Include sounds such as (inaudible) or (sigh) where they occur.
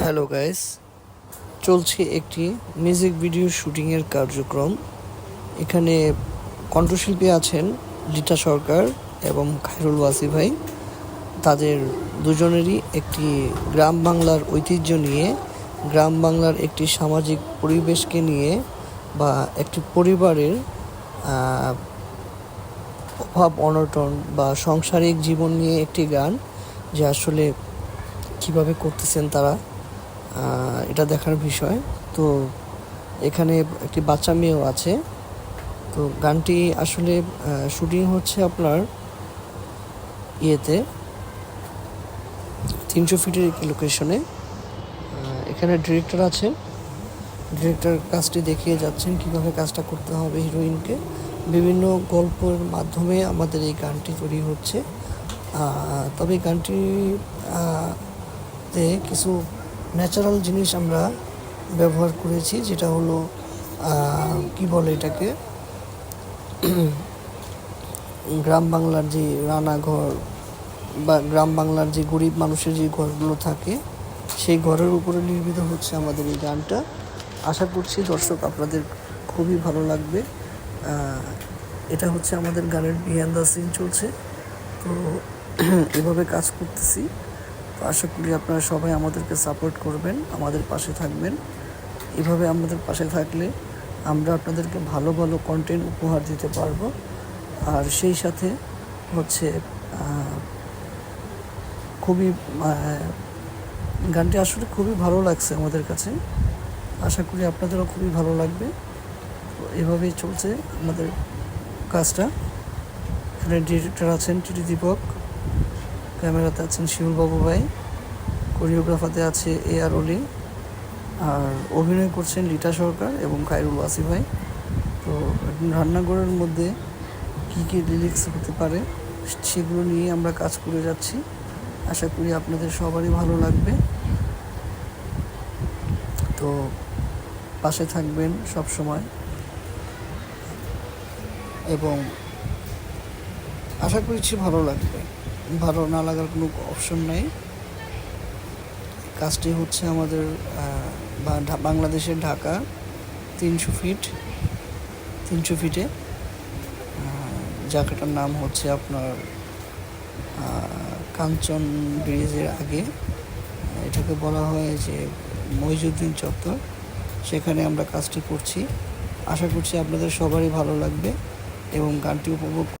Hello guys চলছে একটি music video শুটিংয়ের কার্যক্রম। এখানে কণ্ঠশিল্পী আছেন রিতা সরকার এবং খায়রুল ওয়াসি ভাই। তাদের দুজনেরই একটি গ্রাম বাংলার ঐতিহ্য নিয়ে, গ্রাম বাংলার একটি সামাজিক পরিবেশকে নিয়ে বা একটি পরিবারের অভাব, অনটন বা সাংসারিক জীবন নিয়ে একটি গান, যে আসলে কীভাবে করতেছেন তারা। এটা দেখার বিষয়। তো এখানে একটি বাচ্চা মেয়েও আছে। তো গানটি আসলে শুটিং হচ্ছে আপনার ইয়েতে তিনশো ফিটের একটি লোকেশনে এখানে ডিরেক্টর আছে ডিরেক্টর কাজটি দেখিয়ে যাচ্ছেন, কীভাবে কাজটা করতে হবে হিরোইনকে। বিভিন্ন গল্পের মাধ্যমে আমাদের এই গানটি তৈরি হচ্ছে। তবে গানটি তে কিছু ন্যাচারাল জিনিস আমরা ব্যবহার করেছি, যেটা হলো কি বলে এটাকে? (clears throat) গ্রাম বাংলার যে রান্নাঘর বা গ্রাম বাংলার যে গরিব মানুষের যে ঘরগুলো থাকে, সেই ঘরের উপরে নির্মিত হচ্ছে আমাদের এই গানটা। আশা করছি দর্শক আপনাদের খুবই ভালো লাগবে। এটা হচ্ছে আমাদের গানের বিহান দা সিন চলছে। তো (clears throat) এভাবে কাজ করতেছি। আশা করি আপনারা সবাই আমাদেরকে সাপোর্ট করবেন, আমাদের পাশে থাকবেন। এভাবে আমাদের পাশে থাকলে আমরা আপনাদেরকে ভালো ভালো কন্টেন্ট উপহার দিতে পারব। আর সেই সাথে হচ্ছে খুবই গানটি আসলে খুবই ভালো লাগছে আমাদের কাছে। আশা করি আপনাদেরও খুবই ভালো লাগবে। এভাবেই চলছে আমাদের কাজটা। এখানে ডিরেক্টর আছেন টিটি দীপক ক্যামেরাতে আছেন শিউল বাবু ভাই কোরিওগ্রাফাতে আছে এ আর অলি, আর অভিনয় করছেন রিতা সরকার এবং খায়রুল ওয়াসি ভাই। তো রান্নাঘরের মধ্যে কী কী লিরিক্স হতে পারে সেগুলো নিয়ে আমরা কাজ করে যাচ্ছি। আশা করি আপনাদের সবারই ভালো লাগবে। তো পাশে থাকবেন সব সময়। এবং আশা করছি ভালো লাগবে। ভালো না লাগার কোনো অপশন নাই। কাজটি হচ্ছে আমাদের বাংলাদেশের ঢাকা তিনশো ফিট তিনশো ফিটে জায়গাটার নাম হচ্ছে আপনার কাঞ্চন ব্রিজের আগে। এটাকে বলা হয় যে মহিজুদ্দিন চত্বর। সেখানে আমরা কাজটি করছি। আশা করছি আপনাদের সবারই ভালো লাগবে এবং গানটি উপভোগ